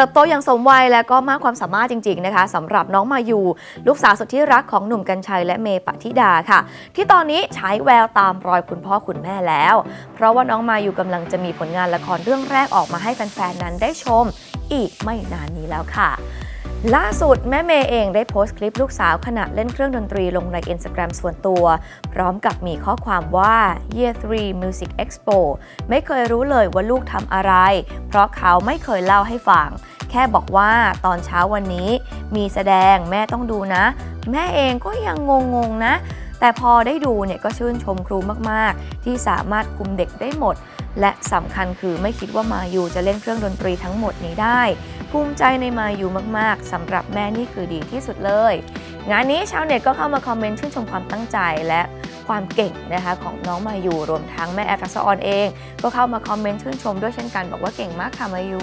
ติบโตอย่างสมวัยและก็มากความสามารถจริง ๆนะคะสำหรับน้องมายูลูกสาวสุดที่รักของหนุ่มกัญชัยและเมย์ปฏิดาค่ะ ที่ตอนนี้ใช้แววตามรอยคุณพ่อคุณแม่แล้ว เพราะว่าน้องมายูกำลังจะมีผลงานละครเรื่องแรกออกมาให้แฟนๆนั้นได้ชม อีกไม่นานนี้แล้วค่ะ ล่าสุดแม่เมย์เองได้โพสต์คลิปลูกสาวขณะเล่นเครื่องดนตรีลงใน Instagram ส่วนตัว พร้อมกับมีข้อความว่า Year 3 Music Expo ไม่เคยรู้เลยว่าลูกทำอะไร เพราะเขาไม่เคยเล่าให้ฟัง แค่บอกว่าตอนเช้าวันนี้ มีแสดงแม่ต้องดูนะ แม่เองก็ยังงงๆนะ แต่พอได้ดูเนี่ยก็ชื่นชมครูมากๆ ที่สามารถคุมเด็กได้หมด และสำคัญคือไม่คิดว่ามายูจะเล่นเครื่องดนตรีทั้งหมดนี้ได้ ภูมิใจในมายูมากๆสำหรับแม่นี่คือดีที่สุดเลย งานนี้ชาวเน็ตก็เข้ามาคอมเมนต์ชื่นชมความตั้งใจและความเก่งนะคะของน้องมายูรวมทั้งแม่แอฟทักษออนเอง ก็เข้ามาคอมเมนต์ชื่นชมด้วยเช่นกันบอกว่าเก่งมากค่ะมายู